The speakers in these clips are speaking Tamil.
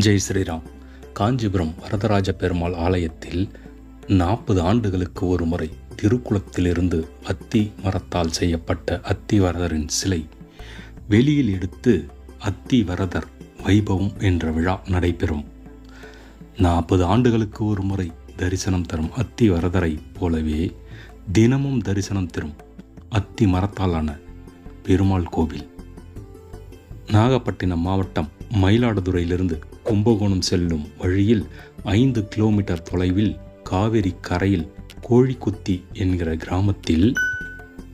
ஜெய் ஸ்ரீராம். காஞ்சிபுரம் வரதராஜ பெருமாள் ஆலயத்தில் நாற்பது ஆண்டுகளுக்கு ஒரு முறை திருக்குளத்திலிருந்து அத்தி மரத்தால் செய்யப்பட்ட அத்திவரதரின் சிலை வெளியில் எடுத்து அத்திவரதர் வைபவம் என்ற விழா நடைபெறும். நாற்பது ஆண்டுகளுக்கு ஒரு முறை தரிசனம் தரும் அத்திவரதரை போலவே தினமும் தரிசனம் தரும் அத்தி மரத்தாலான பெருமாள் கோவில். நாகப்பட்டினம் மாவட்டம் மயிலாடுதுறையிலிருந்து கும்பகோணம் செல்லும் வழியில் ஐந்து கிலோமீட்டர் தொலைவில் காவிரி கரையில் கோழிக்குத்தி என்கிற கிராமத்தில்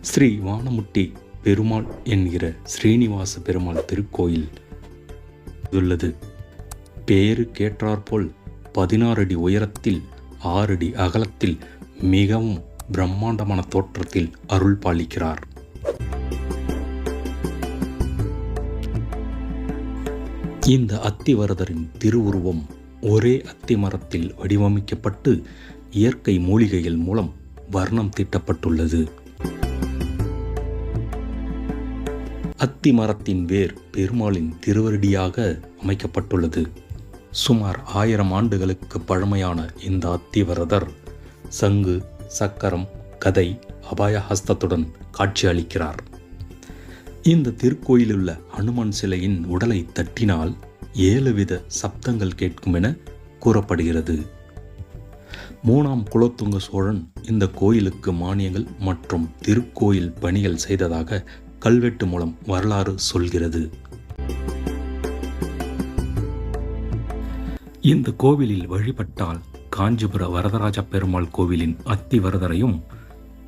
ஸ்ரீ வானமுட்டி பெருமாள் என்கிற ஸ்ரீனிவாச பெருமாள் திருக்கோயில் உள்ளது. பேரு கேட்டாற்போல் பதினாறு அடி உயரத்தில் ஆறு அடி அகலத்தில் மிகவும் பிரம்மாண்டமான தோற்றத்தில் அருள் பாலிக்கிறார். இந்த அத்திவரதரின் திருவுருவம் ஒரே அத்தி மரத்தில் வடிவமைக்கப்பட்டு இயற்கை மூலிகைகள் மூலம் வர்ணம் தீட்டப்பட்டுள்ளது. அத்தி மரத்தின் வேர் பெருமாளின் திருவருடியாக அமைக்கப்பட்டுள்ளது. சுமார் ஆயிரம் ஆண்டுகளுக்கு பழமையான இந்த அத்திவரதர் சங்கு சக்கரம் கதை அபாயஹஸ்தத்துடன் காட்சி இந்த திருக்கோயிலுள்ள அனுமன் சிலையின் உடலை தட்டினால் ஏழுவித சப்தங்கள் கேட்கும் என கூறப்படுகிறது. மூணாம் குலோத்துங்க சோழன் இந்த கோயிலுக்கு மானியங்கள் மற்றும் திருக்கோயில் பணிகள் செய்ததாக கல்வெட்டு மூலம் வரலாறு சொல்கிறது. இந்த கோவிலில் வழிபட்டால் காஞ்சிபுர வரதராஜ பெருமாள் கோவிலின் அத்திவரதரையும்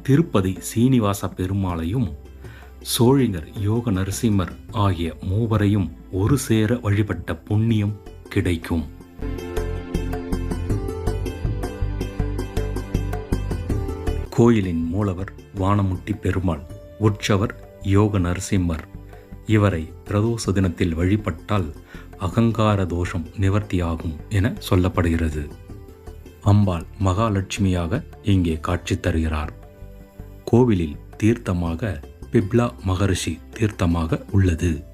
திருப்பதி சீனிவாச பெருமாளையும் சோழிங்கர் யோக நரசிம்மர் ஆகிய மூவரையும் ஒரு சேர வழிபட்ட புண்ணியம் கிடைக்கும். கோயிலின் மூலவர் வானமுட்டி பெருமாள் உற்சவர் யோக நரசிம்மர். இவரை பிரதோஷ தினத்தில் வழிபட்டால் அகங்கார தோஷம் நிவர்த்தியாகும் என சொல்லப்படுகிறது. அம்பாள் மகாலட்சுமியாக இங்கே காட்சி தருகிறார். கோவிலில் தீர்த்தமாக பிப்லா மகரிஷி தீர்த்தமாக உள்ளது.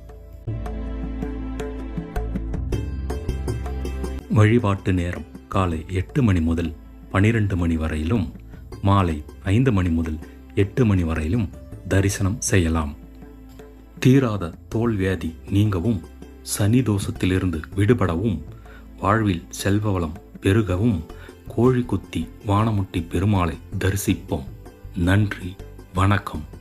வழிபாட்டு நேரம் காலை எட்டு மணி முதல் பனிரெண்டு மணி வரையிலும் மாலை ஐந்து மணி முதல் எட்டு மணி வரையிலும் தரிசனம் செய்யலாம். தீராத தோல் வியாதி நீங்கவும் சனி தோஷத்திலிருந்து விடுபடவும் வாழ்வில் செல்வ வளம் பெருகவும் கோழி குத்தி வானமுட்டி பெருமாளை தரிசிப்போம். நன்றி வணக்கம்.